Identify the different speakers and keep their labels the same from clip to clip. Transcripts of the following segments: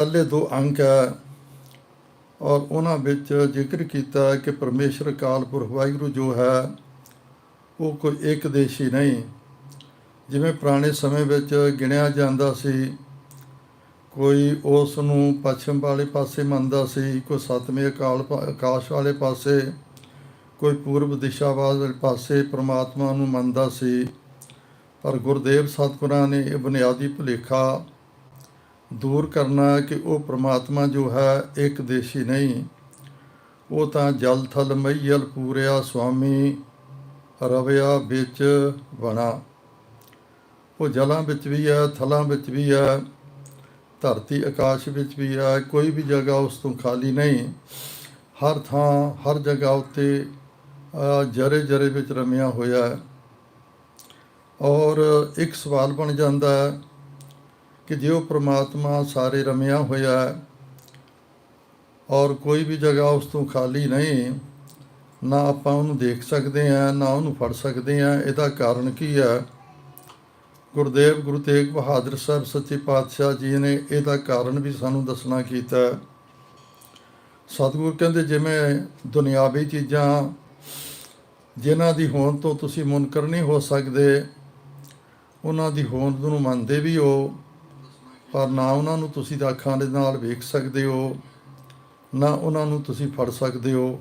Speaker 1: ਪਹਿਲੇ ਦੋ ਅੰਕ ਹੈ ਔਰ ਉਹਨਾਂ ਵਿੱਚ ਜ਼ਿਕਰ ਕੀਤਾ ਹੈ ਕਿ ਪਰਮੇਸ਼ਰ ਅਕਾਲ ਪੁਰਖ ਵਾਹਿਗੁਰੂ ਜੋ ਹੈ, ਉਹ ਕੋਈ ਇੱਕ ਦੇਸ਼ੀ ਨਹੀਂ। ਜਿਵੇਂ ਪੁਰਾਣੇ ਸਮੇਂ ਵਿੱਚ ਗਿਣਿਆ ਜਾਂਦਾ ਸੀ, ਕੋਈ ਉਸ ਨੂੰ ਪੱਛਮ ਵਾਲੇ ਪਾਸੇ ਮੰਨਦਾ ਸੀ, ਕੋਈ ਸਤਵੇਂ ਅਕਾਲ ਪਾ- ਆਕਾਸ਼ ਵਾਲੇ ਪਾਸੇ, ਕੋਈ ਪੂਰਬ ਦਿਸ਼ਾ ਵਾਲੇ ਪਾਸੇ ਪ੍ਰਮਾਤਮਾ ਨੂੰ ਮੰਨਦਾ ਸੀ। ਪਰ ਗੁਰਦੇਵ ਸਤਿਗੁਰਾਂ ਨੇ ਇਹ ਬੁਨਿਆਦੀ ਭੁਲੇਖਾ ਦੂਰ ਕਰਨਾ ਕਿ ਉਹ ਪ੍ਰਮਾਤਮਾ ਜੋ ਹੈ ਇੱਕ ਦੇਸ਼ੀ ਨਹੀਂ, ਉਹ ਤਾਂ ਜਲ ਥਲ ਮਈਲ ਪੂਰਿਆ ਸੁਆਮੀ ਰਵਿਆ ਵਿੱਚ ਬਣਾ ਉਹ ਜਲਾਂ ਵਿੱਚ ਵੀ ਹੈ, ਥਲਾਂ ਵਿੱਚ ਵੀ ਹੈ, ਧਰਤੀ ਆਕਾਸ਼ ਵਿੱਚ ਵੀ ਹੈ, ਕੋਈ ਵੀ ਜਗ੍ਹਾ ਉਸ ਤੋਂ ਖਾਲੀ ਨਹੀਂ। ਹਰ ਥਾਂ, ਹਰ ਜਗ੍ਹਾ ਉੱਤੇ ਜਰੇ ਜਰੇ ਵਿੱਚ ਰਮਿਆ ਹੋਇਆ ਹੈ। ਔਰ ਇੱਕ ਸਵਾਲ ਬਣ ਜਾਂਦਾ ਹੈ ਕਿ ਜੇ ਉਹ ਪ੍ਰਮਾਤਮਾ ਸਾਰੇ ਰਮਿਆ ਹੋਇਆ ਔਰ ਕੋਈ ਵੀ ਜਗ੍ਹਾ ਉਸ ਤੋਂ ਖਾਲੀ ਨਹੀਂ, ਨਾ ਆਪਾਂ ਉਹਨੂੰ ਦੇਖ ਸਕਦੇ ਹਾਂ, ਨਾ ਉਹਨੂੰ ਫੜ ਸਕਦੇ ਹਾਂ, ਇਹਦਾ ਕਾਰਨ ਕੀ ਹੈ ਗੁਰਦੇਵ ਗੁਰੂ ਤੇਗ ਬਹਾਦਰ ਸਾਹਿਬ ਸੱਚੇ ਪਾਤਸ਼ਾਹ ਜੀ ਨੇ ਇਹਦਾ ਕਾਰਨ ਵੀ ਸਾਨੂੰ ਦੱਸਣਾ ਕੀਤਾ ਹੈ। ਸਤਿਗੁਰ ਕਹਿੰਦੇ, ਜਿਵੇਂ ਦੁਨਿਆਵੀ ਚੀਜ਼ਾਂ ਜਿਨ੍ਹਾਂ ਦੀ ਹੋਂਦ ਤੋਂ ਤੁਸੀਂ ਮੁਨਕਰ ਨਹੀਂ ਹੋ ਸਕਦੇ, ਉਹਨਾਂ ਦੀ ਹੋਂਦ ਨੂੰ ਮੰਨਦੇ ਵੀ ਹੋ ਪਰ ਨਾ ਉਹਨਾਂ ਨੂੰ ਤੁਸੀਂ ਤਾਂ ਅੱਖਾਂ ਦੇ ਨਾਲ ਵੇਖ ਸਕਦੇ ਹੋ, ਨਾ ਉਹਨਾਂ ਨੂੰ ਤੁਸੀਂ ਫੜ ਸਕਦੇ ਹੋ।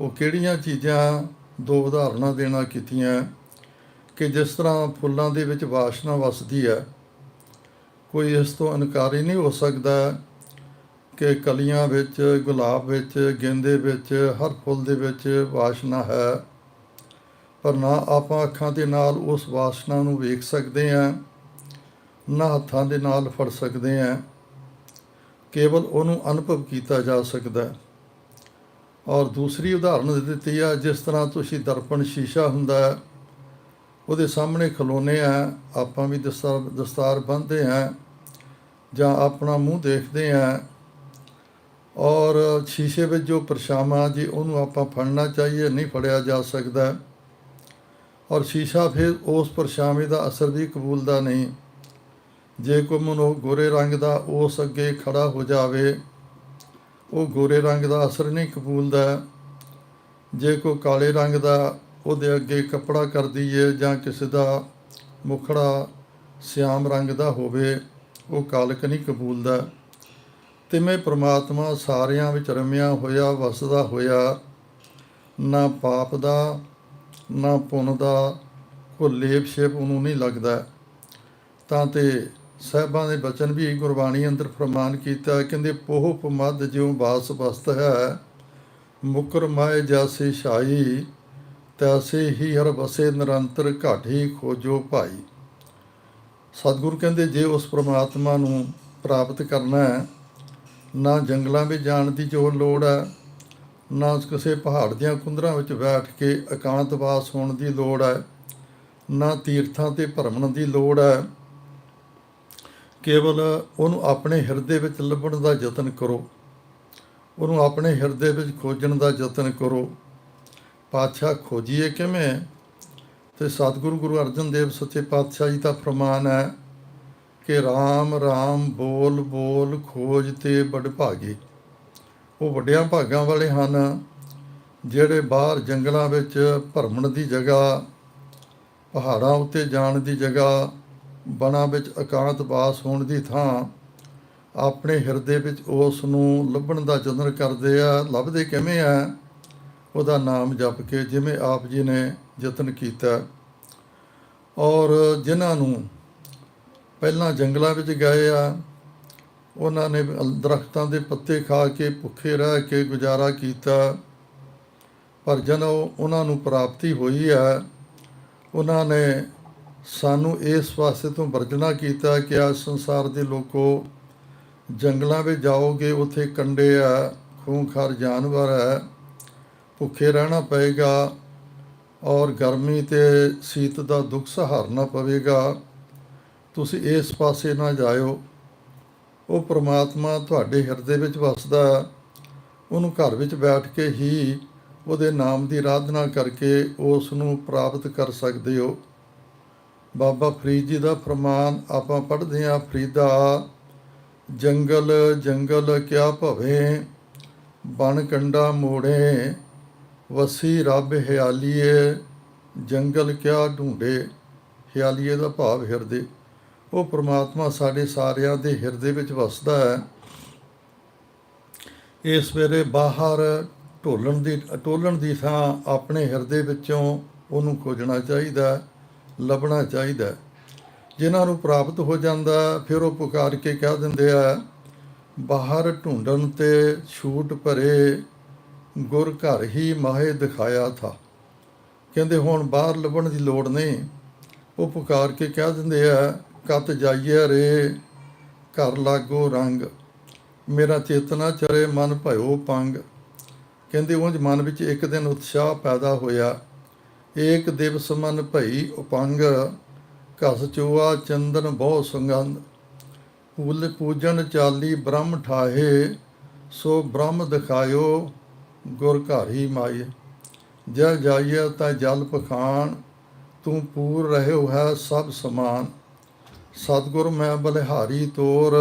Speaker 1: ਉਹ ਕਿਹੜੀਆਂ ਚੀਜ਼ਾਂ ਦੋ ਉਦਾਹਰਨਾਂ ਦੇਣਾ ਕੀਤੀਆਂ ਕਿ ਜਿਸ ਤਰ੍ਹਾਂ ਫੁੱਲਾਂ ਦੇ ਵਿੱਚ ਵਾਸ਼ਨਾ ਵਸਦੀ ਹੈ, ਕੋਈ ਇਸ ਤੋਂ ਇਨਕਾਰੀ ਨਹੀਂ ਹੋ ਸਕਦਾ ਕਿ ਕਲੀਆਂ ਵਿੱਚ, ਗੁਲਾਬ ਵਿੱਚ, ਗੇਂਦੇ ਵਿੱਚ, ਹਰ ਫੁੱਲ ਦੇ ਵਿੱਚ ਵਾਸ਼ਨਾ ਹੈ। ਪਰ ਨਾ ਆਪਾਂ ਅੱਖਾਂ ਦੇ ਨਾਲ ਉਸ ਵਾਸ਼ਨਾ ਨੂੰ ਵੇਖ ਸਕਦੇ ਹਾਂ ਨਾ ਹੱਥਾਂ ਦੇ ਨਾਲ ਫੜ ਸਕਦੇ ਹਾਂ ਕੇਵਲ ਉਹਨੂੰ ਅਨੁਭਵ ਕੀਤਾ ਜਾ ਸਕਦਾ ਹੈ ਔਰ ਦੂਸਰੀ ਉਦਾਹਰਨ ਦਿੱਤੀ ਆ, ਜਿਸ ਤਰ੍ਹਾਂ ਤੁਸੀਂ ਦਰਪਣ ਸ਼ੀਸ਼ਾ ਹੁੰਦਾ ਹੈ ਉਹਦੇ ਸਾਹਮਣੇ ਖਲੋਨੇ ਆ ਆਪਾਂ ਵੀ ਦਸਤਾਰ ਦਸਤਾਰ ਬੰਨ੍ਹਦੇ ਆ ਜਾਂ ਆਪਣਾ ਮੂੰਹ ਦੇਖਦੇ ਆ ਔਰ ਸ਼ੀਸ਼ੇ ਵਿੱਚ ਜੋ ਪਰਛਾਵਾਂ ਜੀ, ਉਹਨੂੰ ਆਪਾਂ ਫੜਨਾ ਚਾਹੀਏ, ਨਹੀਂ ਫੜਿਆ ਜਾ ਸਕਦਾ। ਔਰ ਸ਼ੀਸ਼ਾ ਫਿਰ ਉਸ ਪਰਛਾਵੇਂ ਦਾ ਅਸਰ ਵੀ ਕਬੂਲਦਾ ਨਹੀਂ। ਜੇ ਕੋਈ ਮਨੁੱਖ ਗੋਰੇ ਰੰਗ ਦਾ ਉਸ ਅੱਗੇ ਖੜਾ ਹੋ ਜਾਵੇ, ਉਹ ਗੋਰੇ ਰੰਗ ਦਾ ਅਸਰ ਨਹੀਂ ਕਬੂਲਦਾ। ਜੇ ਕੋਈ ਕਾਲੇ ਰੰਗ ਦਾ ਉਹਦੇ ਅੱਗੇ ਕੱਪੜਾ ਕਰ ਦਈਏ ਜਾਂ ਕਿਸੇ ਦਾ ਮੁਖੜਾ ਸਿਆਮ ਰੰਗ ਦਾ ਹੋਵੇ, ਉਹ ਕਾਲਕ ਨਹੀਂ ਕਬੂਲਦਾ। ਤੇ ਮੈਂ ਪ੍ਰਮਾਤਮਾ ਸਾਰਿਆਂ ਵਿੱਚ ਰਮਿਆ ਹੋਇਆ, ਵਸਦਾ ਹੋਇਆ, ਨਾ ਪਾਪ ਦਾ, ਨਾ ਪੁੰਨ ਦਾ, ਕੋਈ ਲੇਪ ਸ਼ੇਪ ਉਹਨੂੰ ਨਹੀਂ ਲੱਗਦਾ। ਤਾਂ ਤੇ ਸਾਹਿਬਾਂ ਦੇ ਬਚਨ ਵੀ ਗੁਰਬਾਣੀ ਅੰਦਰ ਫਰਮਾਨ ਕੀਤਾ, ਕਹਿੰਦੇ, ਪੋਹ ਪਮਦ ਜਿਉ ਬਾਸ ਬਸਤ ਹੈ ਮੁਕਰ ਮਾਏ ਜਾਸੀ ਛਾਈ ਤੈਸੇ ਹੀ ਹਰ ਵਸੇ ਨਿਰੰਤਰ ਘਾਟੀ ਖੋਜੋ ਭਾਈ। ਸਤਿਗੁਰ ਕਹਿੰਦੇ, ਜੇ ਉਸ ਪ੍ਰਮਾਤਮਾ ਨੂੰ ਪ੍ਰਾਪਤ ਕਰਨਾ ਹੈ, ਨਾ ਜੰਗਲਾਂ ਵਿੱਚ ਜਾਣ ਦੀ ਜੋ ਲੋੜ ਹੈ, ਨਾ ਕਿਸੇ ਪਹਾੜ ਦੀਆਂ ਕੁੰਦਰਾਂ ਵਿੱਚ ਬੈਠ ਕੇ ਇਕਾਂਤਵਾਸ ਹੋਣ ਦੀ ਲੋੜ ਹੈ, ਨਾ ਤੀਰਥਾਂ ਤੇ ਭਰਮਣ ਦੀ ਲੋੜ ਹੈ ਕੇਵਲ ਉਹਨੂੰ ਆਪਣੇ ਹਿਰਦੇ ਵਿੱਚ ਲੱਭਣ ਦਾ ਯਤਨ ਕਰੋ। ਉਹਨੂੰ ਆਪਣੇ ਹਿਰਦੇ ਵਿੱਚ ਖੋਜਣ ਦਾ ਯਤਨ ਕਰੋ। ਪਾਤਸ਼ਾਹ, ਖੋਜੀਏ ਕਿਵੇਂ? ਤੇ ਸਤਿਗੁਰੂ ਗੁਰੂ ਅਰਜਨ ਦੇਵ ਸੱਚੇ ਪਾਤਸ਼ਾਹ ਜੀ ਦਾ ਫਰਮਾਨ ਹੈ ਕਿ RAM RAM ਬੋਲ ਬੋਲ ਖੋਜ ਤੇ ਬੜ ਭਾਗੇ। ਉਹ ਵੱਡਿਆਂ ਭਾਗਾਂ ਵਾਲੇ ਹਨ, ਜਿਹੜੇ ਬਾਹਰ ਜੰਗਲਾਂ ਵਿੱਚ ਭਰਮਣ ਦੀ ਜਗ੍ਹਾ, ਪਹਾੜਾਂ ਉੱਤੇ ਜਾਣ ਦੀ ਜਗ੍ਹਾ ਬਣਾ ਵਿੱਚ ਇਕਾਂਤ ਵਾਸ ਹੋਣ ਦੀ ਥਾਂ ਆਪਣੇ ਹਿਰਦੇ ਵਿੱਚ ਉਸ ਨੂੰ ਲੱਭਣ ਦਾ ਯਤਨ ਕਰਦੇ ਆ, ਲੱਭਦੇ ਕਿਵੇਂ ਆ? ਉਹਦਾ ਨਾਮ ਜਪ ਕੇ ਜਿਵੇਂ ਆਪ ਜੀ ਨੇ ਯਤਨ ਕੀਤਾ। ਔਰ ਜਿਨ੍ਹਾਂ ਨੂੰ ਪਹਿਲਾਂ ਜੰਗਲਾਂ ਵਿੱਚ ਗਏ ਆ, ਉਹਨਾਂ ਨੇ ਦਰਖਤਾਂ ਦੇ ਪੱਤੇ ਖਾ ਕੇ, ਭੁੱਖੇ ਰਹਿ ਕੇ ਗੁਜ਼ਾਰਾ ਕੀਤਾ। ਪਰ ਜਦੋਂ ਉਹਨਾਂ ਨੂੰ ਪ੍ਰਾਪਤੀ ਹੋਈ ਹੈ ਉਹਨਾਂ ਨੇ ਸਾਨੂੰ ਇਸ ਵਾਸਤੇ ਤੋਂ ਵਰਜਣਾ ਕੀਤਾ ਕਿ ਆ ਸੰਸਾਰ ਦੇ ਲੋਕੋ ਜੰਗਲਾਂ ਵਿੱਚ ਜਾਓਗੇ, ਉੱਥੇ ਕੰਡੇ ਆ ਖੂੰਖਾਰ ਜਾਨਵਰ ਹੈ ਭੁੱਖੇ ਰਹਿਣਾ ਪਏਗਾ ਔਰ ਗਰਮੀ ਤੇ ਸੀਤ ਦਾ ਦੁੱਖ ਸਹਾਰਨਾ ਪਵੇਗਾ। ਤੁਸੀਂ ਇਸ ਪਾਸੇ ਨਾ ਜਾਇਓ। ਉਹ ਪ੍ਰਮਾਤਮਾ ਤੁਹਾਡੇ ਹਿਰਦੇ ਵਿੱਚ ਵਸਦਾ ਉਹਨੂੰ ਘਰ ਵਿੱਚ ਬੈਠ ਕੇ ਹੀ ਉਹਦੇ ਨਾਮ ਦੀ ਆਰਾਧਨਾ ਕਰਕੇ ਉਸ ਨੂੰ ਪ੍ਰਾਪਤ ਕਰ ਸਕਦੇ ਹੋ। ਬਾਬਾ ਫਰੀਦ ਜੀ ਦਾ ਫਰਮਾਨ ਆਪਾਂ ਪੜ੍ਹਦੇ ਹਾਂ ਫਰੀਦਾ ਜੰਗਲ ਜੰਗਲ ਕਿਆ ਭਵੇਂ ਬਣ ਕੰਡਾ ਮੋੜੇ ਵਸੀ ਰੱਬ ਹਿਆਲੀਏ ਜੰਗਲ ਕਿਆ ਢੂੰਡੇ ਹਿਆਲੀਏ ਦਾ ਭਾਵ ਹਿਰਦੇ। ਉਹ ਪ੍ਰਮਾਤਮਾ ਸਾਡੇ ਸਾਰਿਆਂ ਦੇ ਹਿਰਦੇ ਵਿੱਚ ਵਸਦਾ ਹੈ। ਇਸ ਵੇਲੇ ਬਾਹਰ ਢੋਲਣ ਦੀ ਟੋਲਣ ਦੀ ਥਾਂ ਆਪਣੇ ਹਿਰਦੇ ਵਿੱਚੋਂ ਉਹਨੂੰ ਖੋਜਣਾ ਚਾਹੀਦਾ ਹੈ, ਲੱਭਣਾ ਚਾਹੀਦਾ ਹੈ। ਜਿਨ੍ਹਾਂ ਨੂੰ ਪ੍ਰਾਪਤ ਹੋ ਜਾਂਦਾ, ਫਿਰ ਉਹ ਪੁਕਾਰ ਕੇ ਕਹਿ ਦਿੰਦੇ ਆ, ਬਾਹਰ ਢੂੰਡਣ ਤੇ ਛੂਟ ਭਰੇ ਗੁਰ ਘਰ ਹੀ ਮਾਹੇ ਦਿਖਾਇਆ ਥਾ। ਕਹਿੰਦੇ, ਹੁਣ ਬਾਹਰ ਲੱਭਣ ਦੀ ਲੋੜ ਨਹੀਂ। ਉਹ ਪੁਕਾਰ ਕੇ ਕਹਿ ਦਿੰਦੇ ਆ, ਕਤ ਜਾਈਏ ਰੇ, ਘਰ ਲਾਗੋ ਰੰਗ। ਮੇਰਾ ਚੇਤਨਾ ਚਰੇ ਮਨ ਭਇਓ ਪੰਗ। ਕਹਿੰਦੇ, ਉਂਝ ਮਨ ਵਿੱਚ ਇੱਕ ਦਿਨ ਉਤਸ਼ਾਹ ਪੈਦਾ ਹੋਇਆ। ਏਕ ਦਿਵਸ ਮਨ ਭਈ ਉਪੰਗ, ਘਸ ਚੋਆ ਚੰਦਨ ਬਹੁ ਸੁਗੰਧ। ਪੂਲ ਪੂਜਨ ਚਾਲੀ ਬ੍ਰਹਮ ਠਾਹੇ, ਸੋ ਬ੍ਰਹਮ ਦਿਖਾਇਓ ਗੁਰ ਘਰ ਹੀ ਮਾਈ ਜੈ ਜਾਈਏ ਤਾਂ ਜਲ ਪਖਾਨ ਤੂੰ ਪੂਰ ਰਹਿਓ ਹੈ ਸਭ ਸਮਾਨ। ਸਤਿਗੁਰ ਮੈਂ ਬਲਿਹਾਰੀ ਤੋਰ,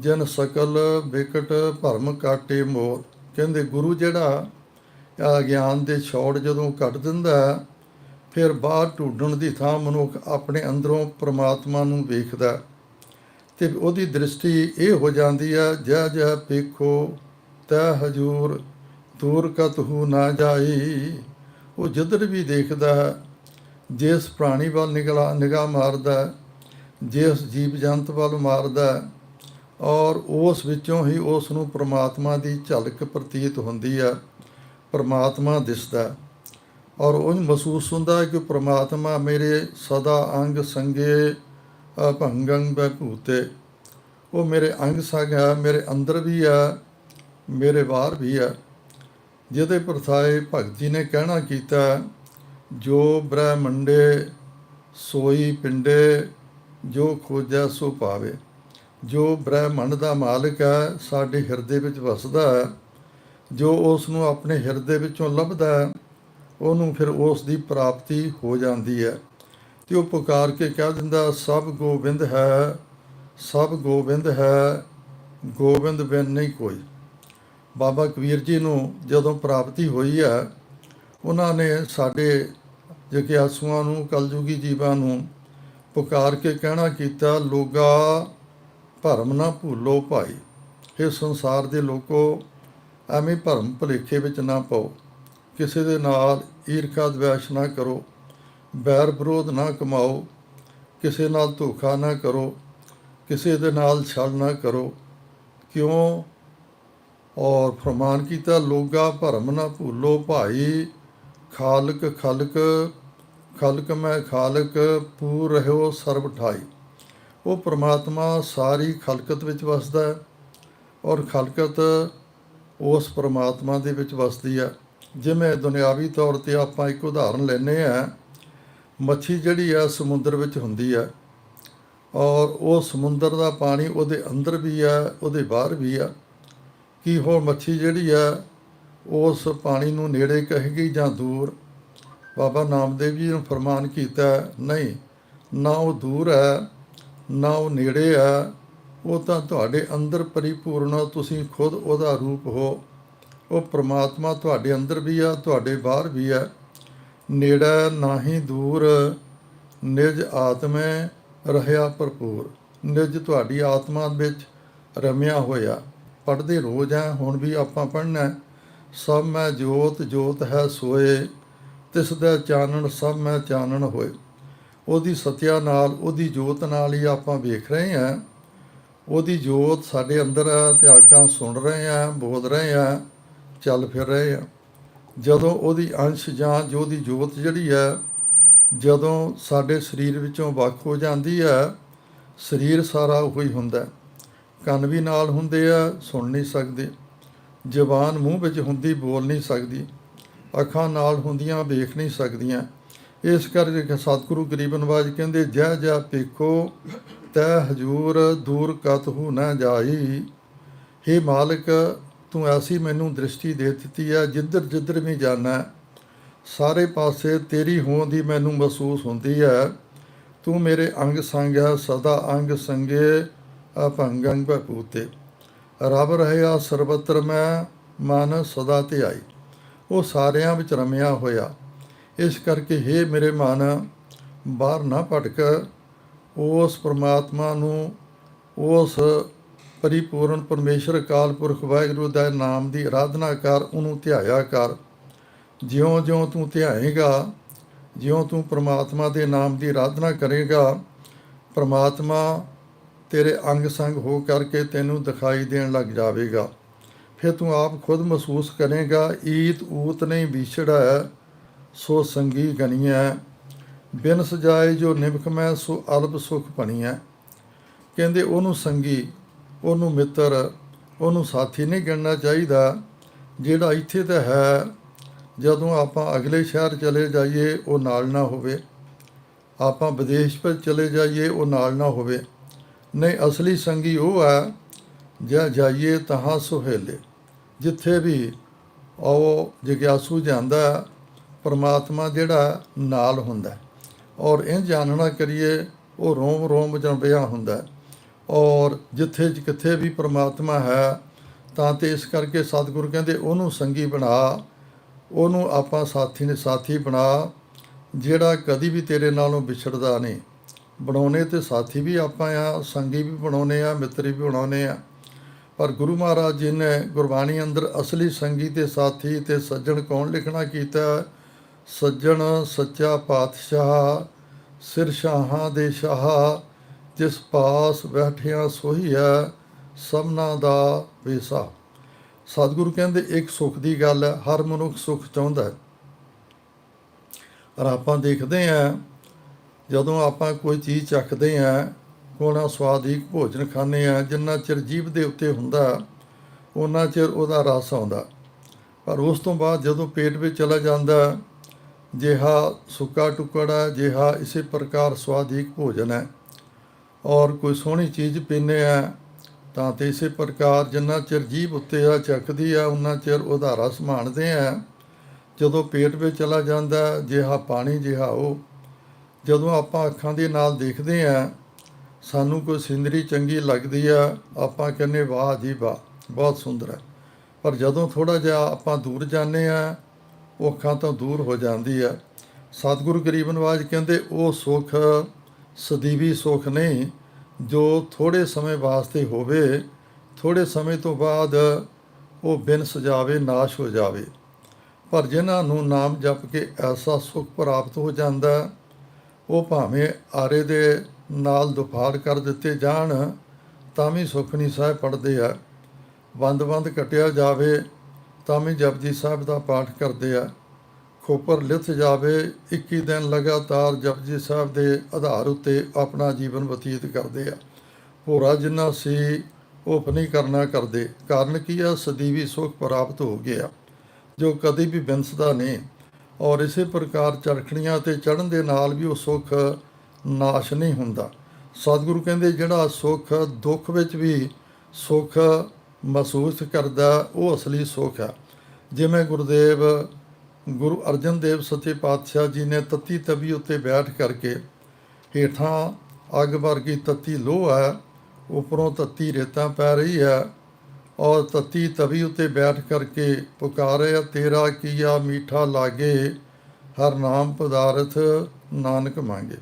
Speaker 1: ਜਨ ਸਕਲ ਵਿਕਟ ਭਰਮ ਕਾਟੇ ਮੋਰ। ਕਹਿੰਦੇ ਗੁਰੂ ਜਿਹੜਾ ਗਿਆਨ ਦੇ ਛੋੜ ਜਦੋਂ ਕੱਢ ਦਿੰਦਾ ਹੈ, ਫਿਰ ਬਾਹਰ ਢੂੰਡਣ ਦੀ ਥਾਂ ਮਨੁੱਖ ਆਪਣੇ ਅੰਦਰੋਂ ਪ੍ਰਮਾਤਮਾ ਨੂੰ ਵੇਖਦਾ ਹੈ। ਤੇ ਉਹਦੀ ਦ੍ਰਿਸ਼ਟੀ ਇਹ ਹੋ ਜਾਂਦੀ ਹੈ ਜੈ ਜੈ ਪੇਖੋ ਤੈ ਹਜੂਰ ਦੂਰ ਕਤ ਹੂ ਨਾ ਜਾਈ ਉਹ ਜਿੱਧਰ ਵੀ ਦੇਖਦਾ ਹੈ ਜਿਸ ਪ੍ਰਾਣੀ ਵੱਲ ਨਿਗਲਾ ਨਿਗਾਹ ਮਾਰਦਾ ਹੈ, ਜਿਸ ਜੀਵ ਜੰਤ ਵੱਲ ਮਾਰਦਾ ਔਰ ਉਸ ਵਿੱਚੋਂ ਹੀ ਉਸ ਨੂੰ ਪ੍ਰਮਾਤਮਾ ਦੀ ਝਲਕ ਪ੍ਰਤੀਤ ਹੁੰਦੀ ਹੈ ਪ੍ਰਮਾਤਮਾ ਦਿਸਦਾ ਔਰ ਉਹ ਮਹਿਸੂਸ ਹੁੰਦਾ ਕਿ ਪ੍ਰਮਾਤਮਾ ਮੇਰੇ ਸਦਾ ਅੰਗ ਸੰਗੇ ਅਭੰਗੰ ਬਭੂਤੇ। ਉਹ ਮੇਰੇ ਅੰਗ ਸੰਗ ਹੈ ਮੇਰੇ ਅੰਦਰ ਵੀ ਹੈ ਮੇਰੇ ਬਾਹਰ ਵੀ ਹੈ। ਜਿਹਦੇ ਪ੍ਰਥਾਏ ਭਗਤ ਜੀ ਨੇ ਕਹਿਣਾ ਕੀਤਾ ਹੈ, ਜੋ ਬ੍ਰਹਮੰਡੇ ਸੋਈ ਪਿੰਡੇ ਜੋ ਖੋਜੈ ਸੋ ਪਾਵੇ ਜੋ ਬ੍ਰਹਮੰਡ ਦਾ ਮਾਲਕ ਹੈ ਸਾਡੇ ਹਿਰਦੇ ਵਿੱਚ ਵਸਦਾ ਹੈ। ਜੋ ਉਸ ਨੂੰ ਆਪਣੇ ਹਿਰਦੇ ਵਿੱਚੋਂ ਲੱਭਦਾ ਹੈ, ਉਹਨੂੰ ਫਿਰ ਉਸ ਦੀ ਪ੍ਰਾਪਤੀ ਹੋ ਜਾਂਦੀ ਹੈ। ਤੇ ਉਹ ਪੁਕਾਰ ਕੇ ਕਹਿ ਦਿੰਦਾ, ਸਭ ਗੋਬਿੰਦ ਹੈ, ਸਭ ਗੋਬਿੰਦ ਹੈ, ਗੋਬਿੰਦ ਬਿਨ ਨਹੀਂ ਕੋਈ। ਬਾਬਾ ਕਬੀਰ ਜੀ ਨੂੰ ਜਦੋਂ ਪ੍ਰਾਪਤੀ ਹੋਈ ਹੈ, ਉਹਨਾਂ ਨੇ ਸਾਡੇ ਜਗਿਆਸੂਆਂ ਨੂੰ, ਕਲਯੁਗੀ ਜੀਵਾਂ ਨੂੰ ਪੁਕਾਰ ਕੇ ਕਹਿਣਾ ਕੀਤਾ, ਲੋਗਾ, ਭਰਮ ਨਾ ਭੁੱਲੋ ਭਾਈ। ਇਹ ਸੰਸਾਰ ਦੇ ਲੋਕੋ ਐਵੇਂ ਭਰਮ ਭੁਲੇਖੇ ਵਿੱਚ ਨਾ ਪਾਓ। ਕਿਸੇ ਦੇ ਨਾਲ ਈਰਖਾ ਦਵੈਸ਼ ਨਾ ਕਰੋ। ਬੈਰ ਵਿਰੋਧ ਨਾ ਕਮਾਓ। ਕਿਸੇ ਨਾਲ ਧੋਖਾ ਨਾ ਕਰੋ। ਕਿਸੇ ਦੇ ਨਾਲ ਛਲ ਨਾ ਕਰੋ। ਕਿਉਂ? ਔਰ ਫਰਮਾਨ ਕੀਤਾ, ਲੋਗਾ ਭਰਮ ਨਾ ਭੁੱਲੋ ਭਾਈ। ਖਾਲਕ ਖਲਕ ਖਲਕ ਮੈਂ ਖਾਲਕ, ਪੂਰ ਰਹਿਓ ਸਰਬ ਠਾਈ। ਉਹ ਪ੍ਰਮਾਤਮਾ ਸਾਰੀ ਖਲਕਤ ਵਿੱਚ ਵਸਦਾ ਹੈ। ਔਰ ਖਲਕਤ ਉਸ ਪਰਮਾਤਮਾ ਦੇ ਵਿੱਚ ਵਸਦੀ ਹੈ ਜਿਵੇਂ ਦੁਨਿਆਵੀ ਤੌਰ ਤੇ ਆਪਾਂ ਇੱਕ ਉਦਾਹਰਨ ਲੈਨੇ ਆ, ਮੱਛੀ ਜਿਹੜੀ ਆ ਸਮੁੰਦਰ ਵਿੱਚ ਹੁੰਦੀ ਹੈ ਔਰ ਉਹ ਸਮੁੰਦਰ ਦਾ ਪਾਣੀ ਉਹਦੇ ਅੰਦਰ ਵੀ ਆ, ਉਹਦੇ ਬਾਹਰ ਵੀ ਆ। ਕੀ ਹੋਰ ਮੱਛੀ ਜਿਹੜੀ ਆ, ਉਸ ਪਾਣੀ ਨੂੰ ਨੇੜੇ ਕਹੇਗੀ ਜਾਂ ਦੂਰ? ਬਾਬਾ ਨਾਮਦੇਵ ਜੀ ਨੇ ਫਰਮਾਨ ਕੀਤਾ, ਨਹੀਂ, ਨਾ ਉਹ ਦੂਰ ਹੈ, ਨਾ ਉਹ ਨੇੜੇ ਹੈ ਉਹ ਤਾਂ ਤੁਹਾਡੇ ਅੰਦਰ ਪਰਿਪੂਰਨ ਹੋ, ਤੁਸੀਂ ਖੁਦ ਉਹਦਾ ਰੂਪ ਹੋ। ਉਹ ਪ੍ਰਮਾਤਮਾ ਤੁਹਾਡੇ ਅੰਦਰ ਵੀ ਆ, ਤੁਹਾਡੇ ਬਾਹਰ ਵੀ ਆ। ਨੇੜਾ ਨਾਹੀ ਦੂਰ, ਨਿਜ ਆਤਮੇ ਰਹਿਆ ਭਰਪੂਰ। ਨਿਜ ਤੁਹਾਡੀ ਆਤਮਾ ਵਿੱਚ ਰਮਿਆ ਹੋਇਆ। ਪੜ੍ਹਦੇ ਰੋਜ਼ ਆ, ਹੁਣ ਵੀ ਆਪਾਂ ਪੜ੍ਹਨਾ। ਸਭ ਮੈਂ ਜੋਤ ਜੋਤ ਹੈ ਸੋਏ। ਤਿਸ ਦਾ ਚਾਨਣ, ਸਭ ਮੈਂ ਚਾਨਣ ਹੋਏ। ਉਹਦੀ ਸਤਿਆ ਨਾਲ, ਉਹਦੀ ਜੋਤ ਨਾਲ ਹੀ ਆਪਾਂ ਵੇਖ ਰਹੇ ਹਾਂ ਉਹਦੀ ਜੋਤ ਸਾਡੇ ਅੰਦਰ ਹੈ ਤੇ ਆਕਾਂ ਸੁਣ ਰਹੇ ਹਾਂ ਬੋਲ ਰਹੇ ਹਾਂ ਚੱਲ ਫਿਰ ਰਹੇ ਆ। ਜਦੋਂ ਉਹਦੀ ਅੰਸ਼ ਜਾਂ ਜੋ ਦੀ ਜੋਤ ਜਿਹੜੀ ਹੈ ਜਦੋਂ ਸਾਡੇ ਸਰੀਰ ਵਿੱਚੋਂ ਵੱਖ ਹੋ ਜਾਂਦੀ ਹੈ ਸਰੀਰ ਸਾਰਾ ਉਹੀ ਹੁੰਦਾ। ਕੰਨ ਵੀ ਨਾਲ ਹੁੰਦੇ ਆ, ਸੁਣ ਨਹੀਂ ਸਕਦੇ। ਜ਼ਬਾਨ ਮੂੰਹ ਵਿੱਚ ਹੁੰਦੀ, ਬੋਲ ਨਹੀਂ ਸਕਦੀ। ਅੱਖਾਂ ਨਾਲ ਹੁੰਦੀਆਂ, ਵੇਖ ਨਹੀਂ ਸਕਦੀਆਂ। ਇਸ ਕਰਕੇ ਸਤਿਗੁਰੂ ਗਰੀਬ ਨਵਾਜ ਕਹਿੰਦੇ, ਜੈ ਜੈ ਪੇਖੋ ਤੈ ਹਜੂਰ ਦੂਰ ਕਤਹੂ ਨਾ ਜਾਈ। हे ਮਾਲਕ, ਤੂੰ ਐਸੀ ਮੈਨੂੰ ਦ੍ਰਿਸ਼ਟੀ ਦੇ ਦਿੱਤੀ ਹੈ ਜਿੱਧਰ ਜਿੱਧਰ ਵੀ ਜਾਣਾ, ਸਾਰੇ ਪਾਸੇ ਤੇਰੀ ਹੋਂਦ ਦੀ ਮੈਨੂੰ ਮਹਿਸੂਸ ਹੁੰਦੀ ਹੈ ਤੂੰ ਮੇਰੇ ਅੰਗ ਸੰਗ ਹੈ ਸਦਾ ਅੰਗ ਸੰਗੇ ਅਭੰਗੰ ਬਪੂਤੇ ਰਬ ਰਹਿਆ ਸਰਬਤਰ ਮੈਂ, ਮਨ ਸਦਾ ਧਿਆਈ। ਉਹ ਸਾਰਿਆਂ ਵਿੱਚ ਰਮਿਆ ਹੋਇਆ। ਇਸ ਕਰਕੇ हे ਮੇਰੇ ਮਨ, ਬਾਹਰ ਨਾ ਭਟਕ। ਉਸ ਪ੍ਰਮਾਤਮਾ ਨੂੰ ਉਸ ਪਰਿਪੂਰਨ ਪਰਮੇਸ਼ਰ ਅਕਾਲ ਪੁਰਖ ਵਾਹਿਗੁਰੂ ਦਾ ਨਾਮ ਦੀ ਆਰਾਧਨਾ ਕਰ, ਉਹਨੂੰ ਧਿਆਇਆ ਕਰ। ਜਿਉਂ-ਜਿਉਂ ਤੂੰ ਧਿਆਏਗਾ, ਜਿਉਂ ਤੂੰ ਪ੍ਰਮਾਤਮਾ ਦੇ ਨਾਮ ਦੀ ਆਰਾਧਨਾ ਕਰੇਗਾ, ਪ੍ਰਮਾਤਮਾ ਤੇਰੇ ਅੰਗ ਸੰਗ ਹੋ ਕਰਕੇ ਤੈਨੂੰ ਦਿਖਾਈ ਦੇਣ ਲੱਗ ਜਾਵੇਗਾ। ਫਿਰ ਤੂੰ ਆਪ ਖੁਦ ਮਹਿਸੂਸ ਕਰੇਗਾ ਈਤ ਊਤ ਨਹੀਂ ਵਿਛੜਾ, ਸੋ ਸੰਗੀ ਗਣੀਐ ਬਿਨ ਸਜਾਏ ਜੋ ਨਿਮਕ ਮੈਂ, ਸੋ ਅਲਪ ਸੁਖ ਪਣੀਐ ਕਹਿੰਦੇ, ਉਹਨੂੰ ਸੰਗੀ, ਉਹਨੂੰ ਮਿੱਤਰ, ਉਹਨੂੰ ਸਾਥੀ ਨਹੀਂ ਗਿਣਨਾ ਚਾਹੀਦਾ। ਜਿਹੜਾ ਇੱਥੇ ਤਾਂ ਹੈ, ਜਦੋਂ ਆਪਾਂ ਅਗਲੇ ਸ਼ਹਿਰ ਚਲੇ ਜਾਈਏ, ਉਹ ਨਾਲ ਨਾ ਹੋਵੇ। ਆਪਾਂ ਵਿਦੇਸ਼ ਪਰ ਚਲੇ ਜਾਈਏ, ਉਹ ਨਾਲ ਨਾ ਹੋਵੇ। ਨਹੀਂ, ਅਸਲੀ ਸੰਗੀ ਉਹ ਹੈ, ਜਾਂ ਜਾਈਏ ਤਹਾਂ ਸੁਹੇਲੇ। ਜਿੱਥੇ ਵੀ ਉਹ ਜਿਗਿਆਸੂ ਜਾਂਦਾ, ਪਰਮਾਤਮਾ ਜਿਹੜਾ ਨਾਲ ਹੁੰਦਾ। ਔਰ ਇਹ ਜਾਣਨਾ ਕਰੀਏ, ਉਹ ਰੋਮ ਰੋਮ ਜੰਬਿਆ ਹੁੰਦਾ ਔਰ ਜਿੱਥੇ ਕਿੱਥੇ ਵੀ ਪ੍ਰਮਾਤਮਾ ਹੈ, ਤਾਂ ਤੇ ਇਸ ਕਰਕੇ ਸਤਿਗੁਰੂ ਕਹਿੰਦੇ, ਉਹਨੂੰ ਸੰਗੀ ਬਣਾ, ਉਹਨੂੰ ਆਪਾਂ ਸਾਥੀ ਨੇ ਸਾਥੀ ਬਣਾ, ਜਿਹੜਾ ਕਦੀ ਵੀ ਤੇਰੇ ਨਾਲੋਂ ਵਿਛੜਦਾ ਨਹੀਂ। ਬਣਾਉਣੇ ਤੇ ਸਾਥੀ ਵੀ ਆਪਾਂ ਆ, ਸੰਗੀ ਵੀ ਬਣਾਉਨੇ ਆ, ਮਿੱਤਰੀ ਵੀ ਬਣਾਉਨੇ ਆ। ਪਰ ਗੁਰੂ ਮਹਾਰਾਜ ਜੀ ਨੇ ਗੁਰਬਾਣੀ ਅੰਦਰ ਅਸਲੀ ਸੰਗੀ ਤੇ ਸਾਥੀ ਤੇ ਸੱਜਣ ਕੌਣ ਲਿਖਣਾ ਕੀਤਾ? ਸੱਜਣ ਸੱਚਾ ਪਾਤਸ਼ਾਹ, ਸਿਰ ਸ਼ਾਹਾਂ ਦੇ ਸ਼ਾਹ, ਜਿਸ ਪਾਸ ਬੈਠਿਆ ਸੋਹੀ ਹੈ ਸਭਨਾ ਦਾ ਵੇਸਾ। ਸਤਿਗੁਰੂ ਕਹਿੰਦੇ, ਇੱਕ ਸੁੱਖ ਦੀ ਗੱਲ ਹੈ, ਹਰ ਮਨੁੱਖ ਸੁੱਖ ਚਾਹੁੰਦਾ ਹੈ। ਪਰ ਆਪਾਂ ਦੇਖਦੇ ਹਾਂ, ਜਦੋਂ ਆਪਾਂ ਕੋਈ ਚੀਜ਼ ਚੱਖਦੇ ਹਾਂ, ਕੋਣਾ ਸਵਾਦਿਕ ਭੋਜਨ ਖਾਂਦੇ ਹਾਂ, ਜਿੰਨਾ ਚਿਰ ਜੀਭ ਦੇ ਉੱਤੇ ਹੁੰਦਾ ਉਹਨਾਂ ਚਿਰ ਉਹਦਾ ਰਸ ਆਉਂਦਾ। ਪਰ ਉਸ ਤੋਂ ਬਾਅਦ ਜਦੋਂ ਪੇਟ ਵਿੱਚ ਚਲਾ ਜਾਂਦਾ ਜਿਹਾ ਸੁੱਕਾ ਟੁਕੜਾ, ਜਿਹਾ ਇਸੇ ਪ੍ਰਕਾਰ ਸਵਾਦਿਕ ਭੋਜਨ ਹੈ। ਔਰ ਕੋਈ ਸੋਹਣੀ ਚੀਜ਼ ਪੀਂਦੇ ਆ, ਤਾਂ ਤੇ ਇਸੇ ਪ੍ਰਕਾਰ ਜਿੰਨਾ ਚਿਰ ਜੀਭ ਉੱਤੇ ਆ ਚੱਕਦੀ ਆ ਉਹਨਾਂ ਚਿਰ ਉਧਾਰਾ ਰਸ ਮਾਣਦੇ ਆ। ਜਦੋਂ ਪੇਟ ਵਿੱਚ ਚਲਾ ਜਾਂਦਾ, ਜਿਹਾ ਪਾਣੀ, ਜਿਹਾ ਉਹ। ਜਦੋਂ ਆਪਾਂ ਅੱਖਾਂ ਦੇ ਨਾਲ ਦੇਖਦੇ ਆ, ਸਾਨੂੰ ਕੋਈ ਸਿੰਦਰੀ ਚੰਗੀ ਲੱਗਦੀ ਆ, ਆਪਾਂ ਕਹਿੰਦੇ, ਵਾਹ ਜੀ ਵਾਹ, ਬਹੁਤ ਸੁੰਦਰ ਹੈ। ਪਰ ਜਦੋਂ ਥੋੜਾ ਜਿਹਾ ਆਪਾਂ ਦੂਰ ਜਾਂਦੇ ਆ ਉਹ ਅੱਖਾਂ ਤੋਂ ਦੂਰ ਹੋ ਜਾਂਦੀ ਹੈ ਸਤਿਗੁਰੂ ਗਰੀਬ ਨਵਾਜ ਕਹਿੰਦੇ, ਉਹ ਸੁੱਖ, ਸਦੀਵੀ ਸੁੱਖ ਨਹੀਂ, ਜੋ ਥੋੜੇ ਸਮੇਂ ਵਾਸਤੇ ਹੋਵੇ ਥੋੜੇ ਸਮੇਂ ਤੋਂ ਬਾਅਦ ਉਹ ਬਿਨ ਸਜਾਵੇ ਨਾਸ਼ ਹੋ ਜਾਵੇ। ਪਰ ਜਿਨ੍ਹਾਂ ਨੂੰ ਨਾਮ ਜਪ ਕੇ ਐਸਾ ਸੁੱਖ ਪ੍ਰਾਪਤ ਹੋ ਜਾਂਦਾ, ਉਹ ਭਾਵੇਂ ਆਰੇ ਦੇ ਨਾਲ ਦੁਫਾੜ ਕਰ ਦਿੱਤੇ ਜਾਣ, ਤਾਂ ਵੀ ਸੁਖਨੀ ਸਾਹਿਬ ਪੜ੍ਹਦੇ ਆ। ਬੰਦ-ਬੰਦ ਕਟਿਆ ਜਾਵੇ ਤਾਂ ਵੀ ਜਪਜੀ ਸਾਹਿਬ ਦਾ ਪਾਠ ਕਰਦੇ ਆ। ਖੋਪਰ ਲਿਥ ਜਾਵੇ 21 ਦਿਨ ਲਗਾਤਾਰ ਜਪਜੀ ਸਾਹਿਬ ਦੇ ਆਧਾਰ ਉੱਤੇ ਆਪਣਾ ਜੀਵਨ ਬਤੀਤ ਕਰਦੇ ਆ। ਭੋਰਾ ਜਿੰਨਾ ਸੀ, ਉਹ ਨਹੀਂ ਕਰਨਾ ਕਰਦੇ। ਕਾਰਨ ਕੀ ਆ? ਸਦੀਵੀ ਸੁਖ ਪ੍ਰਾਪਤ ਹੋ ਗਿਆ। ਜੋ ਕਦੀ ਵੀ ਬਿੰਸਦਾ ਨਹੀਂ। ਔਰ ਇਸੇ ਪ੍ਰਕਾਰ ਚੜਖਣੀਆਂ ਤੇ ਚੜਨ ਦੇ ਨਾਲ ਵੀ ਉਹ ਸੁੱਖ ਨਾਸ਼ ਨਹੀਂ ਹੁੰਦਾ। ਸਤਿਗੁਰੂ ਕਹਿੰਦੇ, ਜਿਹੜਾ ਸੁੱਖ ਦੁੱਖ ਵਿੱਚ ਵੀ ਸੁੱਖ ਮਹਿਸੂਸ ਕਰਦਾ, ਉਹ ਅਸਲੀ ਸੁੱਖ ਹੈ। ਜਿਵੇਂ ਗੁਰਦੇਵ, ਗੁਰੂ ਅਰਜਨ ਦੇਵ ਸੱਚੇ ਪਾਤਸ਼ਾਹ ਜੀ ਨੇ ਤਤੀ ਤਵੀ ਉੱਤੇ ਬੈਠ ਕਰਕੇ ਹੇਠਾਂ ਅੱਗ ਵਰਗੀ ਤਤੀ ਲੋਹ ਹੈ, ਉੱਪਰੋਂ ਤਤੀ ਰੇਤਾਂ ਪੈ ਰਹੀ ਹੈ ਔਰ ਤਤੀ ਤਵੀ ਉੱਤੇ ਬੈਠ ਕਰਕੇ ਪੁਕਾਰਿਆ ਤੇਰਾ ਕੀਆ ਮੀਠਾ ਲਾਗੇ, ਹਰ ਨਾਮ ਪਦਾਰਥ ਨਾਨਕ ਮੰਗੇ।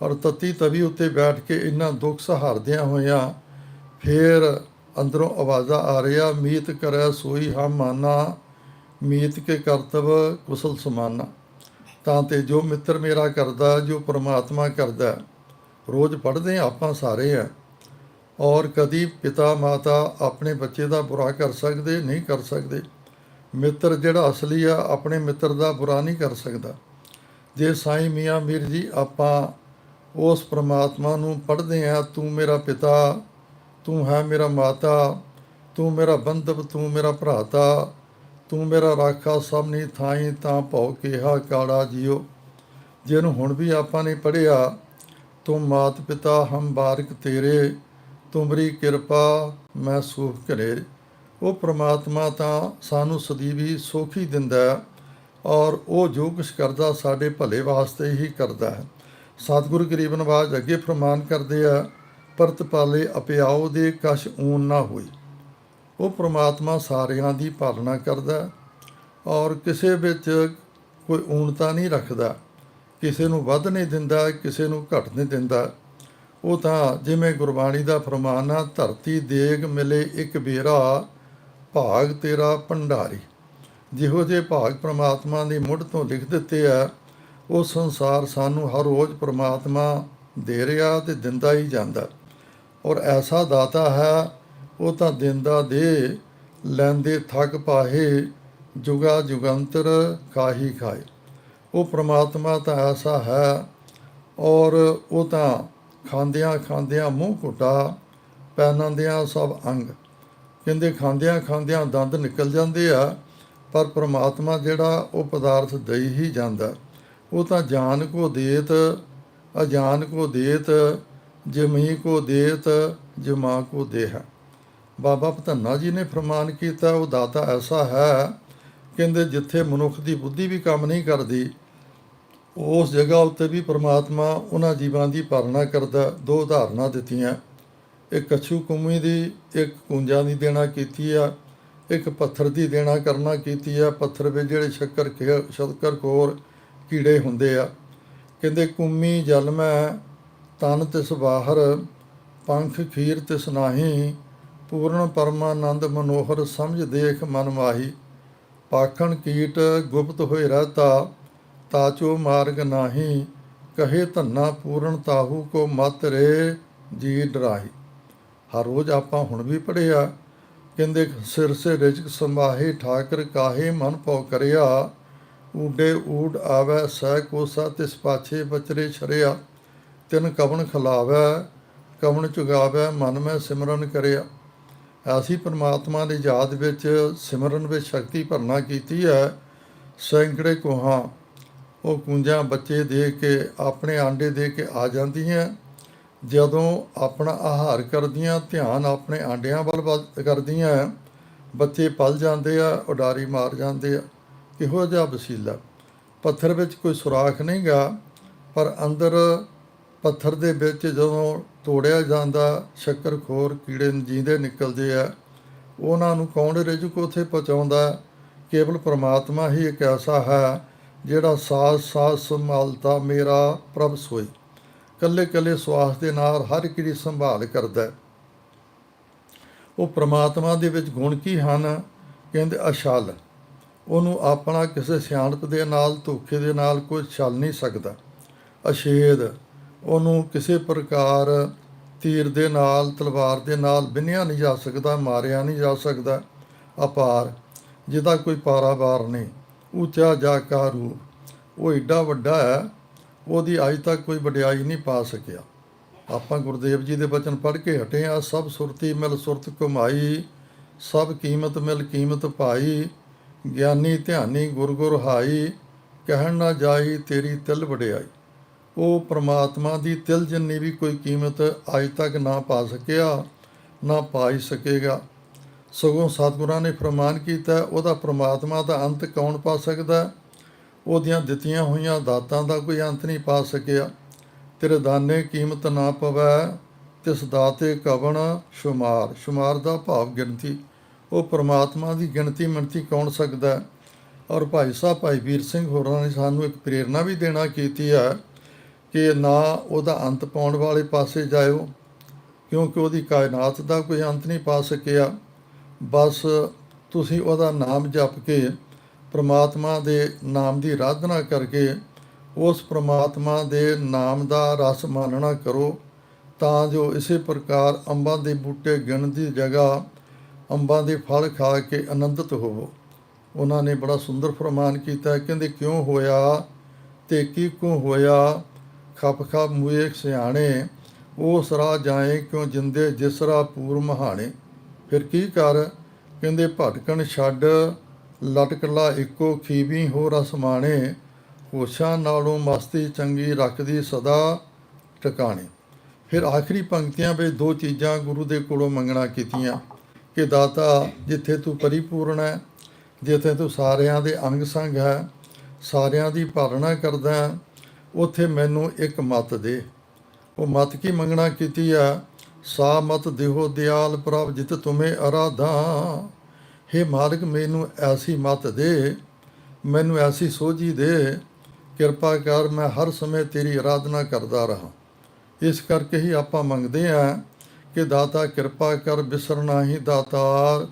Speaker 1: ਔਰ ਤਤੀ ਤਵੀ ਉੱਤੇ ਬੈਠ ਕੇ ਇਹਨਾਂ ਦੁੱਖ ਸਹਾਰਦਿਆਂ ਹੋਇਆਂ ਫੇਰ ਅੰਦਰੋਂ ਆਵਾਜ਼ਾਂ ਆ ਰਹੀਆਂ, ਮੀਤ ਕਰੈ ਸੋਈ ਹਮ ਮਾਨਾ, ਮੀਤ ਕੇ ਕਰਤਵ ਕੁਸਲ ਸਮਾਨਾ। ਤਾਂ ਤੇ ਜੋ ਮਿੱਤਰ ਮੇਰਾ ਕਰਦਾ, ਜੋ ਪ੍ਰਮਾਤਮਾ ਕਰਦਾ, ਰੋਜ਼ ਪੜ੍ਹਦੇ ਹਾਂ ਆਪਾਂ ਸਾਰੇ ਆ। ਔਰ ਕਦੀ ਪਿਤਾ ਮਾਤਾ ਆਪਣੇ ਬੱਚੇ ਦਾ ਬੁਰਾ ਕਰ ਸਕਦੇ, ਨਹੀਂ ਕਰ ਸਕਦੇ। ਮਿੱਤਰ ਜਿਹੜਾ ਅਸਲੀ ਆ, ਆਪਣੇ ਮਿੱਤਰ ਦਾ ਬੁਰਾ ਨਹੀਂ ਕਰ ਸਕਦਾ। ਜੇ ਸਾਈਂ ਮੀਆਂ ਮੀਰ ਜੀ ਆਪਾਂ ਉਸ ਪ੍ਰਮਾਤਮਾ ਨੂੰ ਪੜ੍ਹਦੇ ਆ ਤੂੰ ਮੇਰਾ ਪਿਤਾ ਤੂੰ ਹੈ ਮੇਰਾ ਮਾਤਾ, ਤੂੰ ਮੇਰਾ ਬੰਧਵ, ਤੂੰ ਮੇਰਾ ਭਰਾਤਾ, ਤੂੰ ਮੇਰਾ ਰਾਖਾ ਸਭਨੀ ਥਾਈ ਤਾਂ ਭਉ ਕਿਹਾ ਕਾੜਾ ਜਿਉ ਜਿਹਨੂੰ ਹੁਣ ਵੀ ਆਪਾਂ ਨੇ ਪੜ੍ਹਿਆ, ਤੂੰ ਮਾਤ ਪਿਤਾ ਹਮ ਬਾਰਕ ਤੇਰੇ ਤੁਮਰੀ ਕਿਰਪਾ ਮੈਂ ਸੂਖ ਕਰੇ ਉਹ ਪ੍ਰਮਾਤਮਾ ਤਾਂ ਸਾਨੂੰ ਸਦੀਵੀ ਸੁੱਖ ਹੀ ਦਿੰਦਾ ਔਰ ਉਹ ਜੋ ਕੁਛ ਕਰਦਾ ਸਾਡੇ ਭਲੇ ਵਾਸਤੇ ਹੀ ਕਰਦਾ ਹੈ। ਸਤਿਗੁਰੂ ਗਰੀਬ ਨਵਾਜ ਅੱਗੇ ਫਰਮਾਨ ਕਰਦੇ ਆ ਪਰਤ ਪਾਲੇ ਅਪਿਆਉ ਦੇ ਕਸ਼ ਊਨ ਨਾ ਹੋਈ। ਉਹ ਪ੍ਰਮਾਤਮਾ ਸਾਰਿਆਂ ਦੀ ਪਾਲਣਾ ਕਰਦਾ ਔਰ ਕਿਸੇ ਵਿੱਚ ਕੋਈ ਊਨਤਾ ਨਹੀਂ ਰੱਖਦਾ। ਕਿਸੇ ਨੂੰ ਵੱਧ ਨਹੀਂ ਦਿੰਦਾ, ਕਿਸੇ ਨੂੰ ਘੱਟ ਨਹੀਂ ਦਿੰਦਾ। ਉਹ ਤਾਂ ਜਿਵੇਂ ਗੁਰਬਾਣੀ ਦਾ ਫਰਮਾਨ ਆ, ਧਰਤੀ ਦੇਗ ਮਿਲੇ ਇੱਕ ਬੇਰਾ, ਭਾਗ ਤੇਰਾ ਭੰਡਾਰੀ। ਜਿਹੋ ਜਿਹੇ ਭਾਗ ਪ੍ਰਮਾਤਮਾ ਦੀ ਮੁੱਢ ਤੋਂ ਲਿਖ ਦਿੱਤੇ ਆ, ਉਹ ਸੰਸਾਰ ਸਾਨੂੰ ਹਰ ਰੋਜ਼ ਪ੍ਰਮਾਤਮਾ ਦੇ ਰਿਹਾ ਤੇ ਦਿੰਦਾ ਹੀ ਜਾਂਦਾ। ਔਰ ਐਸਾ ਦਾਤਾ ਹੈ, ਉਹ ਤਾਂ ਦਿੰਦਾ ਦੇ, ਲੈਂਦੇ ਥੱਕ ਪਾਹੇ, ਜੁਗਾ ਜੁਗੰਤਰ ਕਾਹੀ ਖਾਏ। ਉਹ ਪ੍ਰਮਾਤਮਾ ਤਾਂ ਐਸਾ ਹੈ, ਔਰ ਉਹ ਤਾਂ ਖਾਂਦਿਆਂ ਖਾਂਦਿਆਂ ਮੂੰਹ ਘੁੱਟਾ ਪਹਿਨਾਂਦਿਆਂ ਸਭ ਅੰਗ। ਕਹਿੰਦੇ ਖਾਂਦਿਆਂ ਖਾਂਦਿਆਂ ਦੰਦ ਨਿਕਲ ਜਾਂਦੇ ਆ, ਪਰ ਪ੍ਰਮਾਤਮਾ ਜਿਹੜਾ ਉਹ ਪਦਾਰਥ ਦੇਈ ਹੀ ਜਾਂਦਾ। ਉਹ ਤਾਂ ਜਾਨ ਕੋ ਦੇਤ, ਅਜਾਨ ਕੋ ਦੇਤ ਜੇ ਜਮਹੀ ਕੋ ਦੇਤ ਮਾਂ ਕੋ ਦੇਹ। ਬਾਬਾ ਪਤੰਨਾ ਜੀ ਨੇ ਫਰਮਾਨ ਕੀਤਾ, ਉਹ ਦਾਤਾ ਐਸਾ ਹੈ, ਕਹਿੰਦੇ ਜਿੱਥੇ ਮਨੁੱਖ ਦੀ ਬੁੱਧੀ ਵੀ ਕੰਮ ਨਹੀਂ ਕਰਦੀ, ਉਸ ਜਗ੍ਹਾ ਉੱਤੇ ਵੀ ਪ੍ਰਮਾਤਮਾ ਉਹਨਾਂ ਜੀਵਾਂ ਦੀ ਪਾਲਣਾ ਕਰਦਾ, ਦੋ ਉਦਾਹਰਨਾਂ ਦਿੱਤੀਆਂ। ਇੱਕ ਕਛੂ ਕੁੰਮੀ ਦੀ, ਇੱਕ ਕੁੰਜਾਂ ਦੀ ਦੇਣਾ ਕੀਤੀ ਆ, ਇੱਕ ਪੱਥਰ ਦੀ ਦੇਣਾ ਕਰਨਾ ਕੀਤੀ ਆ। ਪੱਥਰ ਵਿੱਚ ਜਿਹੜੇ ਸ਼ੱਕਰ ਖੇ- ਸ਼ੱਕਰ ਕੋਰ ਕੀੜੇ ਹੁੰਦੇ ਆ। ਕਹਿੰਦੇ ਕੁੰਮੀ ਜਲ ਮੈਂ ਤਨ ਤਿਸ ਬਾਹਰ, ਪੰਖ ਖੀਰ ਤਿਸ ਨਾਹੀ, ਪੂਰਨ ਪਰਮਾਨੰਦ ਮਨੋਹਰ ਸਮਝ ਦੇਖ ਮਨ ਮਾਹੀ। ਪਾਖਣ ਕੀਟ ਗੁਪਤ ਹੋਏ ਰਹਤਾ ਤਾਚੋ ਮਾਰਗ ਨਾਹੀ, ਕਹੇ ਧੰਨਾ ਪੂਰਨ ਤਾਹੂ ਕੋ ਮਤ ਰੇ ਜੀ ਡਰਾਹੀ। ਹਰ ਰੋਜ਼ ਆਪਾਂ ਹੁਣ ਵੀ ਪੜਿਆ ਕਹਿੰਦੇ ਸਿਰ ਸੇ ਰਿਜਕ ਸੰਭਾਹੇ ਠਾਕਰ ਕਾਹੇ ਮਨ ਪਉ ਕਰਿਆ, ਊਡੇ ਊਡ ਆਵੈ ਸਹਿ ਕੋਸਾ ਤਿਸ ਪਾਛੇ ਬਚਰੇ ਛਰਿਆ। ਤਿਨ ਕਵਣ ਖਲਾਵੈ, ਕਵਣ ਚੁਗਾਵੈ, ਮਨ ਮੈਂ ਸਿਮਰਨ ਕਰਿਆ। ਅਸੀਂ ਪਰਮਾਤਮਾ ਦੀ ਯਾਦ ਵਿੱਚ ਸਿਮਰਨ ਵਿੱਚ ਸ਼ਕਤੀ ਭਰਨਾ ਕੀਤੀ ਹੈ। ਸੈਂਕੜੇ ਕੋਹਾਂ, ਉਹ ਕੁੰਜਾਂ ਬੱਚੇ ਦੇ ਕੇ, ਆਪਣੇ ਆਂਡੇ ਦੇ ਕੇ ਆ ਜਾਂਦੀਆਂ। ਜਦੋਂ ਆਪਣਾ ਆਹਾਰ ਕਰਦੀਆਂ, ਧਿਆਨ ਆਪਣੇ ਆਂਡਿਆਂ ਵੱਲ ਵੱਧ ਕਰਦੀਆਂ। ਬੱਚੇ ਪਲ ਜਾਂਦੇ ਆ, ਉਡਾਰੀ ਮਾਰ ਜਾਂਦੇ ਆ। ਇਹੋ ਜਿਹਾ ਵਸੀਲਾ। ਪੱਥਰ ਵਿੱਚ ਕੋਈ ਸੁਰਾਖ ਨਹੀਂਗਾ, ਪਰ ਅੰਦਰ ਪੱਥਰ ਦੇ ਵਿੱਚ ਜਦੋਂ ਤੋੜਿਆ ਜਾਂਦਾ, ਸ਼ੱਕਰਖੋਰ ਕੀੜੇ ਜੀਂਦੇ ਨਿਕਲਦੇ ਆ। ਉਹਨਾਂ ਨੂੰ ਕੌਣ ਰਿਜਕ ਉੱਥੇ ਪਹੁੰਚਾਉਂਦਾ? ਕੇਵਲ ਪ੍ਰਮਾਤਮਾ ਹੀ ਇੱਕ ਐਸਾ ਹੈ, ਜਿਹੜਾ ਸਾਸ ਸਾਸ ਸੰਭਾਲਤਾ ਮੇਰਾ ਪ੍ਰਭ ਸੋਈ ਕੱਲੇ ਕੱਲੇ ਸਵਾਸ ਦੇ ਨਾਲ ਹਰ ਇੱਕ ਦੀ ਸੰਭਾਲ ਕਰਦਾ ਉਹ ਪ੍ਰਮਾਤਮਾ ਦੇ ਵਿੱਚ ਗੁਣ ਕੀ ਹਨ? ਕਹਿੰਦੇ, ਅਸ਼ਲ। ਉਹਨੂੰ ਆਪਣਾ ਕਿਸੇ ਸਿਆਣਪ ਦੇ ਨਾਲ, ਧੋਖੇ ਦੇ ਨਾਲ ਕੋਈ ਛਲ ਨਹੀਂ ਸਕਦਾ। ਅਸ਼ੇਦ। ਉਹਨੂੰ ਕਿਸੇ ਪ੍ਰਕਾਰ ਤੀਰ ਦੇ ਨਾਲ, ਤਲਵਾਰ ਦੇ ਨਾਲ ਬਿਨਿਆ ਨਹੀਂ ਜਾ ਸਕਦਾ, ਮਾਰਿਆ ਨਹੀਂ ਜਾ ਸਕਦਾ, ਅਪਾਰ, ਜਿਹਦਾ ਕੋਈ ਪਾਰਾਵਾਰ ਨਹੀਂ। ਉੱਚਾ ਜਾ ਕਾ ਰੂਪ। ਉਹ ਏਡਾ ਵੱਡਾ ਹੈ, ਉਹਦੀ ਅੱਜ ਤੱਕ ਕੋਈ ਵਡਿਆਈ ਨਹੀਂ ਪਾ ਸਕਿਆ। ਆਪਾਂ ਗੁਰਦੇਵ ਜੀ ਦੇ ਬਚਨ ਪੜ੍ਹ ਕੇ ਹਟੇ ਆ ਸਭ ਸੁਰਤੀ ਮਿਲ ਸੁਰਤ ਕਮਾਈ ਸਭ ਕੀਮਤ ਮਿਲ ਕੀਮਤ ਪਾਈ, ਗਿਆਨੀ ਧਿਆਨੀ ਗੁਰ ਗੁਰ ਹਾਈ, ਕਹਿਣ ਨਾ ਜਾਈ ਤੇਰੀ ਤਿਲ ਵਡਿਆਈ। ਉਹ ਪ੍ਰਮਾਤਮਾ ਦੀ ਤਿਲ ਜਿੰਨੀ ਵੀ ਕੋਈ ਕੀਮਤ ਅੱਜ ਤੱਕ ਨਾ ਪਾ ਸਕਿਆ, ਨਾ ਪਾ ਹੀ ਸਕੇਗਾ। ਸਗੋਂ ਸਤਿਗੁਰਾਂ ਨੇ ਫਰਮਾਨ ਕੀਤਾ, ਉਹਦਾ ਪ੍ਰਮਾਤਮਾ ਦਾ ਅੰਤ ਕੌਣ ਪਾ ਸਕਦਾ? ਉਹਦੀਆਂ ਦਿੱਤੀਆਂ ਹੋਈਆਂ ਦਾਤਾਂ ਦਾ ਕੋਈ ਅੰਤ ਨਹੀਂ ਪਾ ਸਕਿਆ। ਤੇਰੇ ਦਾਨੇ ਕੀਮਤ ਨਾ ਪਵੈ, ਤਿਸ ਦਾਤੇ ਕਵਣ ਸ਼ੁਮਾਰ। ਸ਼ੁਮਾਰ ਦਾ ਭਾਵ ਗਿਣਤੀ। ਉਹ ਪ੍ਰਮਾਤਮਾ ਦੀ ਗਿਣਤੀ ਮਿਣਤੀ ਕੌਣ ਸਕਦਾ? ਔਰ ਭਾਈ ਸਾਹਿਬ, ਭਾਈ ਵੀਰ ਸਿੰਘ ਹੋਰਾਂ ਨੇ ਸਾਨੂੰ ਇੱਕ ਪ੍ਰੇਰਣਾ ਵੀ ਦੇਣਾ ਕੀਤੀ ਹੈ। ਕਿ ਨਾ ਉਹਦਾ ਅੰਤ ਪਾਉਣ ਵਾਲੇ ਪਾਸੇ ਜਾਇਓ, ਕਿਉਂਕਿ ਉਹਦੀ ਕਾਇਨਾਤ ਦਾ ਕੋਈ ਅੰਤ ਨਹੀਂ ਪਾ ਸਕਿਆ। ਬਸ ਤੁਸੀਂ ਉਹਦਾ ਨਾਮ ਜਪ ਕੇ ਪ੍ਰਮਾਤਮਾ ਦੇ ਨਾਮ ਦੀ ਆਰਾਧਨਾ ਕਰਕੇ ਉਸ ਪ੍ਰਮਾਤਮਾ ਦੇ ਨਾਮ ਦਾ ਰਸ ਮਾਨਣਾ ਕਰੋ, ਤਾਂ ਜੋ ਇਸੇ ਪ੍ਰਕਾਰ ਅੰਬਾਂ ਦੇ ਬੂਟੇ ਗਿਣ ਦੀ ਜਗ੍ਹਾ ਅੰਬਾਂ ਦੇ ਫਲ ਖਾ ਕੇ ਆਨੰਦਿਤ ਹੋਵੋ। ਉਹਨਾਂ ਨੇ ਬੜਾ ਸੁੰਦਰ ਫਰਮਾਨ ਕੀਤਾ, ਕਹਿੰਦੇ, ਕਿਉਂ ਹੋਇਆ ਤੇ ਕੀ ਕਿਉਂ ਹੋਇਆ ਖਪ ਖਪ ਮੂਏ ਸਿਆਣੇ ਉਸ ਰਾਹ ਜਾਏ ਕਿਉਂ ਜਿੰਦੇ ਜਿਸ ਰਾਹ ਪੂਰ ਮਹਾਣੇ? ਫਿਰ ਕੀ ਕਰ? ਕਹਿੰਦੇ ਭਟਕਣ ਛੱਡ ਲਟਕਲਾ ਇੱਕੋ ਖੀਵੀ ਹੋ ਰਸਮਾਣੇ ਹੋਸ਼ਾਂ ਨਾਲੋਂ ਮਸਤੀ ਚੰਗੀ ਰੱਖਦੀ ਸਦਾ ਟਿਕਾਣੇ। ਫਿਰ ਆਖਰੀ ਪੰਕਤੀਆਂ ਵਿੱਚ ਦੋ ਚੀਜ਼ਾਂ ਗੁਰੂ ਦੇ ਕੋਲੋਂ ਮੰਗਣਾ ਕੀਤੀਆਂ। ਕਿ ਦਾਤਾ ਜਿੱਥੇ ਤੂੰ ਪਰਿਪੂਰਨ ਹੈ ਜਿੱਥੇ ਤੂੰ ਸਾਰਿਆਂ ਦੇ ਅੰਗ ਸੰਗ ਹੈ ਸਾਰਿਆਂ ਦੀ ਪਾਲਣਾ ਕਰਦਾ ਹੈ, ਉੱਥੇ ਮੈਨੂੰ ਇੱਕ ਮਤ ਦੇ। ਉਹ ਮਤ ਕੀ ਮੰਗਣਾ ਕੀਤੀ ਆ? ਸਾ ਮਤ ਦਿਹੋ ਦਿਆਲ ਪ੍ਰਭ ਜਿਤ ਤੁਮੇ ਅਰਾਧਾ। हे ਮਾਲਕ, ਮੈਨੂੰ ਐਸੀ ਮਤ ਦੇ। ਮੈਨੂੰ ਐਸੀ ਸੋਝੀ ਦੇ। ਕਿਰਪਾ ਕਰ, ਮੈਂ ਹਰ ਸਮੇਂ ਤੇਰੀ ਆਰਾਧਨਾ ਕਰਦਾ ਰਹਾ। ਇਸ ਕਰਕੇ ਹੀ ਆਪਾਂ ਮੰਗਦੇ ਹਾਂ ਕਿ ਦਾਤਾ ਕਿਰਪਾ ਕਰ, ਬਿਸਰਨਾ ਹੀ ਦਾਤਾਰ।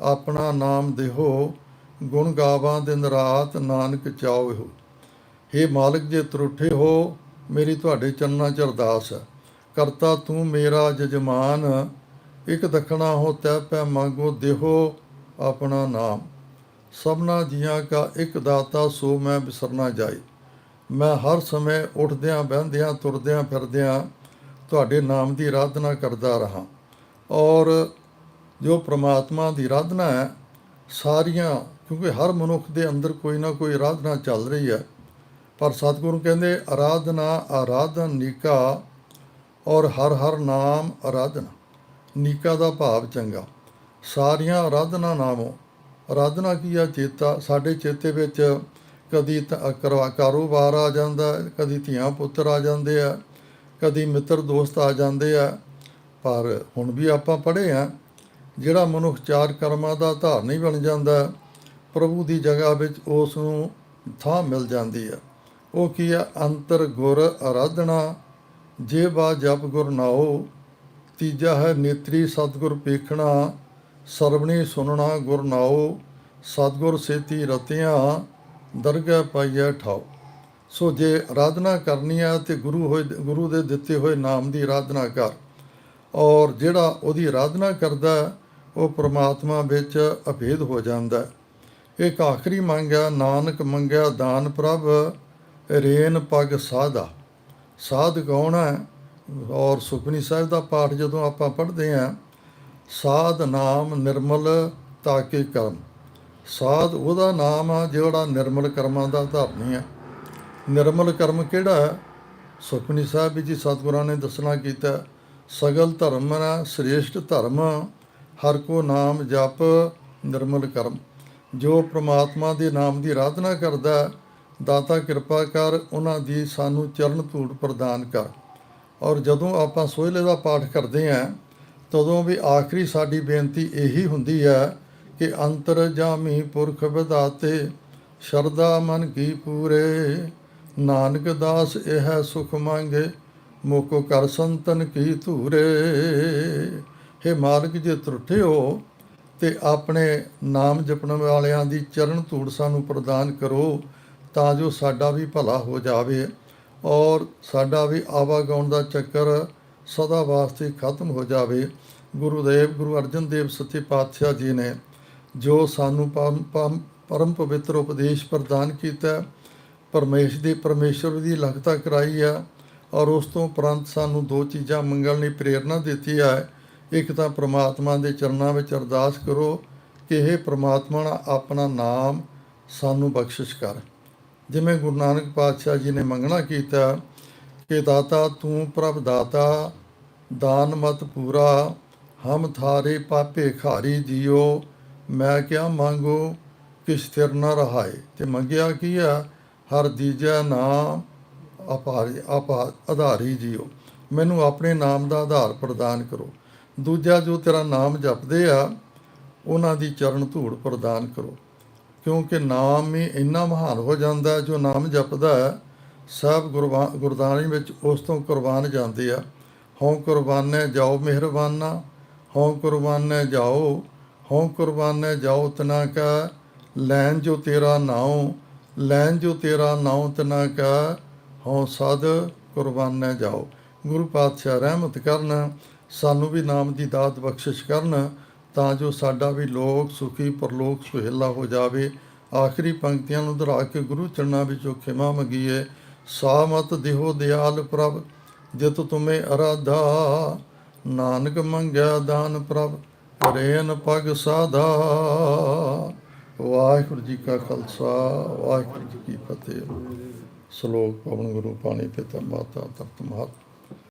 Speaker 1: ਆਪਣਾ ਨਾਮ ਦੇਹੋ, ਗੁਣ ਗਾਵਾਂ ਦਿਨ ਰਾਤ ਨਾਨਕ ਚਾਓ ਹੋ हे ਮਾਲਕ ਜੇ ਤਰੁੱਠੇ ਹੋ, ਮੇਰੀ ਤੁਹਾਡੇ ਚਰਨਾਂ 'ਚ ਅਰਦਾਸ ਹੈ। ਕਰਤਾ ਤੂੰ ਮੇਰਾ ਜਜਮਾਨ, ਇੱਕ ਦਖਣਾ ਹੋ ਤੈ ਪੈ ਮੰਗੋ ਦੇਹੋ ਆਪਣਾ ਨਾਮ। ਸਭਨਾ ਜੀਆਂ ਕਾ ਇੱਕ ਦਾਤਾ, ਸੋ ਮੈਂ ਬਿਸਰਨਾ ਜਾਈ ਮੈਂ ਹਰ ਸਮੇਂ ਉੱਠਦਿਆਂ, ਬਹਿੰਦਿਆਂ, ਤੁਰਦਿਆਂ, ਫਿਰਦਿਆਂ ਤੁਹਾਡੇ ਨਾਮ ਦੀ ਆਰਾਧਨਾ ਕਰਦਾ ਰਹਾ। ਔਰ ਜੋ ਪ੍ਰਮਾਤਮਾ ਦੀ ਆਰਾਧਨਾ ਹੈ, ਸਾਰੀਆਂ, ਕਿਉਂਕਿ ਹਰ ਮਨੁੱਖ ਦੇ ਅੰਦਰ ਕੋਈ ਨਾ ਕੋਈ ਆਰਾਧਨਾ ਚੱਲ ਰਹੀ ਹੈ ਪਰ ਸਤਿਗੁਰੂ ਕਹਿੰਦੇ, ਆਰਾਧਨਾ ਆਰਾਧਨ ਨੀਕਾ ਔਰ ਹਰ ਹਰ ਨਾਮ ਆਰਾਧਨਾ। ਨੀਕਾ ਦਾ ਭਾਵ ਚੰਗਾ। ਸਾਰੀਆਂ ਆਰਾਧਨਾ ਨਾਮੋ। ਆਰਾਧਨਾ ਕੀ ਆ? ਚੇਤਾ, ਸਾਡੇ ਚੇਤੇ ਵਿੱਚ ਕਦੀ ਕਾਰੋਬਾਰ ਆ ਜਾਂਦਾ, ਕਦੀ ਧੀਆਂ ਪੁੱਤਰ ਆ ਜਾਂਦੇ ਆ, ਕਦੀ ਮਿੱਤਰ ਦੋਸਤ ਆ ਜਾਂਦੇ ਆ। ਪਰ ਹੁਣ ਵੀ ਆਪਾਂ ਪੜ੍ਹੇ ਆ, ਜਿਹੜਾ ਮਨੁੱਖ ਚਾਰ ਕਰਮਾਂ ਦਾ ਧਾਰਨੀ ਬਣ ਜਾਂਦਾ, ਪ੍ਰਭੂ ਦੀ ਜਗ੍ਹਾ ਵਿੱਚ ਉਸ ਨੂੰ ਥਾਂ ਮਿਲ ਜਾਂਦੀ ਹੈ ਉਹ ਕੀ ਆ ਅੰਤਰ ਗੁਰ ਆਰਾਧਨਾ ਜੇ ਬਾ ਜਪ ਗੁਰ ਨਾਓ ਤੀਜਾ ਹੈ ਨੇਤਰੀ ਸਤਿਗੁਰ ਪੇਖਣਾ। ਸਰਵਣੀ ਸੁਨਣਾ ਗੁਰ ਨਾਓ ਸਤਿਗੁਰ ਸੇਤੀ ਰਤਿਆਂ, ਦਰਗਹਿ ਪਾਈਐ ਠਾਓ ਸੋ ਜੇ ਆਰਾਧਨਾ ਕਰਨੀ ਹੈ ਤੇ ਗੁਰੂ ਹੋਏ, ਗੁਰੂ ਦੇ ਦਿੱਤੇ ਹੋਏ ਨਾਮ ਦੀ ਆਰਾਧਨਾ ਕਰ। ਔਰ ਜਿਹੜਾ ਉਹਦੀ ਆਰਾਧਨਾ ਕਰਦਾ ਉਹ ਪ੍ਰਮਾਤਮਾ ਵਿੱਚ ਅਭੇਦ ਹੋ ਜਾਂਦਾ ਹੈ। ਇੱਕ ਆਖਰੀ ਮੰਗ ਹੈ, ਨਾਨਕ ਮੰਗਿਆ ਦਾਨ ਪ੍ਰਭ ਰੇਨ ਪਗ ਸਾਧਾ। ਸਾਧ ਕੌਣ ਹੈ? ਔਰ ਸੁਖਮਨੀ ਸਾਹਿਬ ਦਾ ਪਾਠ ਜਦੋਂ ਆਪਾਂ ਪੜ੍ਹਦੇ ਹਾਂ, ਸਾਧ ਨਾਮ ਨਿਰਮਲ ਤਾਕੇ ਕਰਮ। ਸਾਧ ਉਹਦਾ ਨਾਮ ਆ ਜਿਹੜਾ ਨਿਰਮਲ ਕਰਮਾਂ ਦਾ ਧਾਰਨੀ ਹੈ। ਨਿਰਮਲ ਕਰਮ ਕਿਹੜਾ ਹੈ? ਸੁਖਮਨੀ ਸਾਹਿਬ ਵਿੱਚ ਜੀ ਸਤਿਗੁਰਾਂ ਨੇ ਦੱਸਣਾ ਕੀਤਾ, ਸਗਲ ਧਰਮ ਨਾ ਸ੍ਰੇਸ਼ਟ ਧਰਮ, ਹਰ ਕੋ ਨਾਮ ਜਪ ਨਿਰਮਲ ਕਰਮ। ਜੋ ਪ੍ਰਮਾਤਮਾ ਦੇ ਨਾਮ ਦੀ ਆਰਾਧਨਾ ਕਰਦਾ ਦਾਤਾ ਕਿਰਪਾ ਕਰ ਉਹਨਾਂ ਦੀ ਸਾਨੂੰ ਚਰਨ ਧੂੜ ਪ੍ਰਦਾਨ ਕਰ। ਔਰ ਜਦੋਂ ਆਪਾਂ ਸੋਹਲੇ ਦਾ ਪਾਠ ਕਰਦੇ ਹਾਂ, ਤਦੋਂ ਵੀ ਆਖਰੀ ਸਾਡੀ ਬੇਨਤੀ ਇਹੀ ਹੁੰਦੀ ਹੈ ਕਿ ਅੰਤਰ ਜਾਮੀ ਪੁਰਖ ਵਿਦਾਤੇ ਸ਼ਰਦਾ ਮਨ ਕੀ ਪੂਰੇ। ਨਾਨਕ ਦਾਸ ਇਹ ਸੁਖ ਮੰਗੇ ਮੋਕੋ ਕਰ ਸੰਤਨ ਕੀ ਧੂਰੇ। हे ਮਾਲਕ ਜੇ ਤਰੁੱਠੇ ਹੋ ਤੇ ਆਪਣੇ ਨਾਮ ਜਪਣ ਵਾਲਿਆਂ ਦੀ ਚਰਨ ਧੂੜ ਸਾਨੂੰ ਪ੍ਰਦਾਨ ਕਰੋ। ਤਾਂ ਜੋ ਸਾਡਾ ਵੀ ਭਲਾ ਹੋ ਜਾਵੇ ਔਰ ਸਾਡਾ ਵੀ ਆਵਾਗਾਉਣ ਦਾ ਚੱਕਰ ਸਦਾ ਵਾਸਤੇ ਖਤਮ ਹੋ ਜਾਵੇ। ਗੁਰੂਦੇਵ ਗੁਰੂ ਅਰਜਨ ਦੇਵ ਸੱਚੇ ਪਾਤਸ਼ਾਹ ਜੀ ਨੇ ਜੋ ਸਾਨੂੰ ਪਰਮ- ਪਵਿੱਤਰ ਉਪਦੇਸ਼ ਪ੍ਰਦਾਨ ਕੀਤਾ ਹੈ, ਪਰਮੇਸ਼ ਦੀ ਪਰਮੇਸ਼ਵਰ ਦੀ ਲਗਤਾ ਕਰਾਈ ਆ ਔਰ ਉਸ ਤੋਂ ਉਪਰੰਤ ਸਾਨੂੰ ਦੋ ਚੀਜ਼ਾਂ ਮੰਗਣ ਲਈ ਪ੍ਰੇਰਣਾ ਦਿੱਤੀ ਹੈ ਇੱਕ ਤਾਂ ਪ੍ਰਮਾਤਮਾ ਦੇ ਚਰਨਾਂ ਵਿੱਚ ਅਰਦਾਸ ਕਰੋ ਕਿ ਇਹ ਪ੍ਰਮਾਤਮਾ ਨਾ ਆਪਣਾ ਨਾਮ ਸਾਨੂੰ ਬਖਸ਼ਿਸ਼ ਕਰ। ਜਿਵੇਂ ਗੁਰੂ ਨਾਨਕ ਪਾਤਸ਼ਾਹ ਜੀ ਨੇ ਮੰਗਣਾ ਕੀਤਾ ਕਿ ਦਾਤਾ ਤੂੰ ਪ੍ਰਭ ਦਾਤਾ, ਦਾਨ ਮਤ ਪੂਰਾ, ਹਮ ਥਾਰੇ ਪਾਪੇ ਖਾਰੀ ਜੀਓ, ਮੈਂ ਕਿਆ ਮੰਗੋ ਕਿਸ ਥਿਰ ਨਾ ਰਹਾਏ। ਤੇ ਮੰਗਿਆ ਕੀ ਆ? ਹਰ ਦੀਜਾ ਨਾਮ ਅਪਾਰੀ ਆਪਾ ਆਧਾਰੀ ਜੀਓ। ਮੈਨੂੰ ਆਪਣੇ ਨਾਮ ਦਾ ਆਧਾਰ ਪ੍ਰਦਾਨ ਕਰੋ। ਦੂਜਾ ਜੋ ਤੇਰਾ ਨਾਮ ਜਪਦੇ ਆ, ਉਹਨਾਂ ਦੀ ਚਰਨ ਧੂੜ ਪ੍ਰਦਾਨ ਕਰੋ। ਕਿਉਂਕਿ ਨਾਮ ਹੀ ਇੰਨਾ ਮਹਾਨ ਹੋ ਜਾਂਦਾ ਜੋ ਨਾਮ ਜਪਦਾ ਹੈ, ਸਭ ਗੁਰਬਾ, ਗੁਰਦਾਨੀ ਵਿੱਚ ਉਸ ਤੋਂ ਕੁਰਬਾਨ ਜਾਂਦੇ ਆ। ਹਉ ਕੁਰਬਾਨੇ ਜਾਓ ਮਿਹਰਬਾਨਾ, ਹਉ ਕੁਰਬਾਨੇ ਜਾਓ, ਹਉ ਕੁਰਬਾਨੇ ਜਾਓ ਤਨਾ ਕਾ, ਲੈਣ ਜੋ ਤੇਰਾ ਨਾਉ, ਲੈਣ ਜੋ ਤੇਰਾ ਨਾਉ ਤਨਾ ਕਾ, ਹਉ ਸਦ ਕੁਰਬਾਨੇ ਜਾਓ। ਗੁਰੂ ਪਾਤਸ਼ਾਹ ਰਹਿਮਤ ਕਰਨ, ਸਾਨੂੰ ਵੀ ਨਾਮ ਦੀ ਦਾਤ ਬਖਸ਼ਿਸ਼ ਕਰਨ ਤਾਂ ਜੋ ਸਾਡਾ ਵੀ ਲੋਕ ਸੁਖੀ ਪਰਲੋਕ ਸੁਹੇਲਾ ਹੋ ਜਾਵੇ। ਆਖਰੀ ਪੰਕਤੀਆਂ ਨੂੰ ਦੁਹਰਾ ਕੇ ਗੁਰੂ ਚਰਨਾਂ ਵਿੱਚੋਂ ਖਿਮਾ ਮੰਗੀਏ। ਸਾਮਤ ਦਿਹੋ ਦਿਆਲ ਪ੍ਰਭ, ਜਿਤ ਤੁਮੇ ਅਰਾਧਾ। ਨਾਨਕ ਮੰਗਿਆ ਦਾਨ ਪ੍ਰਭ, ਰੇਨ ਪਗ ਸਾਧਾ। ਵਾਹਿਗੁਰੂ ਜੀ ਕਾ ਖਾਲਸਾ, ਵਾਹਿਗੁਰੂ ਜੀ ਕੀ ਫਤਿਹ। ਸ਼ਲੋਕ ਪਵਨ ਗੁਰੂ ਪਾਣੀ ਪਿਤਾ ਮਾਤਾ ਤਰਤ ਮਹਤ